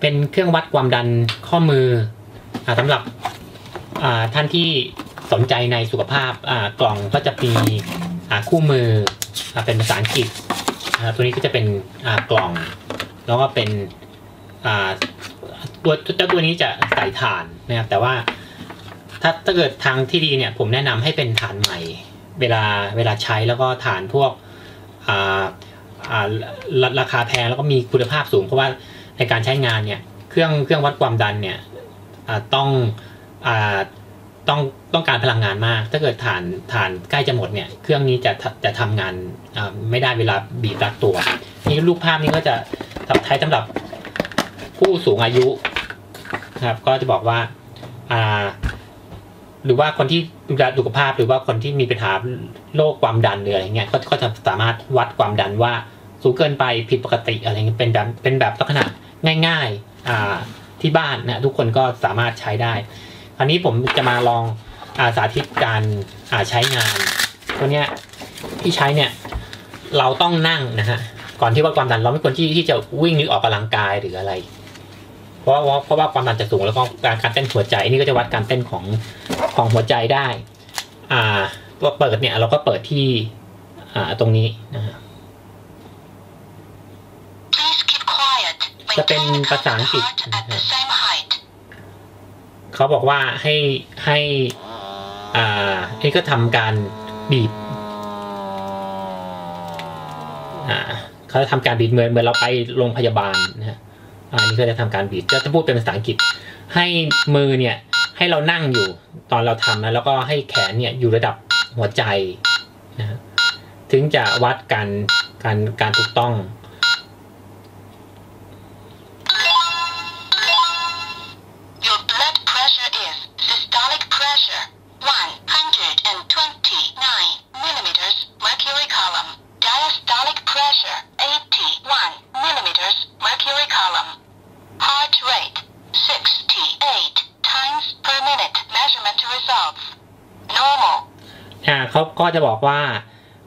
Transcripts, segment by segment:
เป็นเครื่องวัดความดันข้อมืออสำหรับท่านที่สนใจในสุขภาพกล่องก็จะมีคู่มืออเป็นภาษาอังกฤษตัวนี้ก็จะเป็นกล่อง แล้วก็เป็นตัวเจ้าตัวนี้จะใส่ถ่านนะครับแต่ว่าถ้าถ้าเกิดทางที่ดีเนี่ยผมแนะนำให้เป็นถ่านใหม่ เวลาเวลาใช้แล้วก็ถ่านพวกราคาแพงแล้วก็มีคุณภาพสูงเพราะว่า ในการใช้งานเนี่ยเครื่องเครื่องวัดความดันเนี่ยต้องอต้องต้องการพลังงานมาก ถ้าเกิดฐานฐานใกล้จะหมดเนี่ยเครื่องนี้จะจะทำงานไม่ได้เวลาบีบรัดตัวนี่รูปภาพนี้ก็จะใช้สำหรับผู้สูงอายุนะครับก็จะบอกว่าอ่าหรือว่าคนที่ดูแลสุขภาพหรือว่าคนที่มีปัญหาโรคความดันหรืออะไรเงี้ยก็ก็จะสามารถวัดความดันว่าสูงเกินไปผิดปกติอะไรเงี้ยเป็นแบบเป็นแบบลักษณะ ง่ายๆที่บ้านนะทุกคนก็สามารถใช้ได้คราวนี้ผมจะมาลองอาสาธิตการาใช้งาน ตัวเนี้ยที่ใช้เนี่ยเราต้องนั่งนะฮะก่อนที่วัดความดันเราไม่ควรที่ที่จะวิ่งหรือออกกำลังกายหรืออะไร เพราะว่าเพราะว่าความดันจะสูงแล้วก็การการเต้นหัวใจนี่ก็จะวัดการเต้นของของหัวใจได้ อ่าตัวเปิดเนี่ยเราก็เปิดที่อ่าตรงนี้นะฮะ จะเป็นภาษาอังกฤษเขาบอกว่าให้ให้อ่านี่ก็ทำการบีบอ่าเขาจะทำการบีบเหมือนเหมือนเราไปโรงพยาบาลนะฮะอ่านี่ก็จะทำการบีบก็จะพูดเป็นภาษาอังกฤษ ให้มือเนี่ยให้เรานั่งอยู่ตอนเราทำนะแล้วก็ให้แขนเนี่ยอยู่ระดับหัวใจนะฮะถึงจะวัดการการการถูกต้อง Diastolic pressure 81 millimeters mercury column. Heart rate 68 times per minute. Measurement results. Normal. อ่าเขาก็จะบอกว่า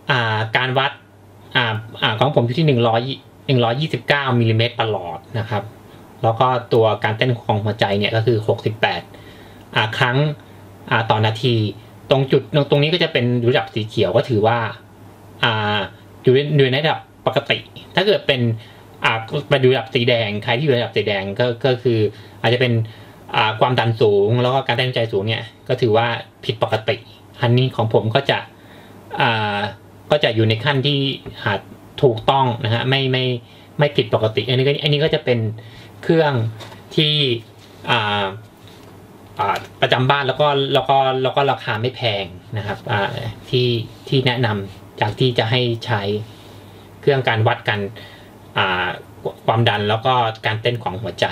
อ่าการวัดอ่าอ่าของผมอยู่ที่หนึ่งร้อยหนึ่งร้อยยี่สิบเก้ามิลลิเมตรประหลอดนะครับ แล้วก็ตัวการเต้นของหัวใจเนี่ยก็คือหกสิบแปดอ่าครั้งอ่าต่อนาที ตรงจุดตรงนี้ก็จะเป็นระดับสีเขียวก็ถือว่าอ่า อยู่ในอยู่ในระดับปกติ ถ้าเกิดเป็นอ่าไปดูระดับสีแดง ใครที่อยู่ระดับสีแดงก็ก็คืออาจจะเป็นอ่าความดันสูง แล้วก็การเต้นใจสูงเนี่ยก็ถือว่าผิดปกติ อันนี้ของผมก็จะอ่าก็จะอยู่ในขั้นที่หาถูกต้องนะฮะไม่ไม่ไม่ผิดปกติ อันนี้ก็อันนี้ก็จะเป็นเครื่องที่อ่าประจำบ้านแล้วก็แล้วก็แล้วก็ราคาไม่แพงนะครับที่ที่แนะนำจากที่จะให้ใช้เครื่องการวัดกันความดันแล้วก็การเต้นของหัวใจ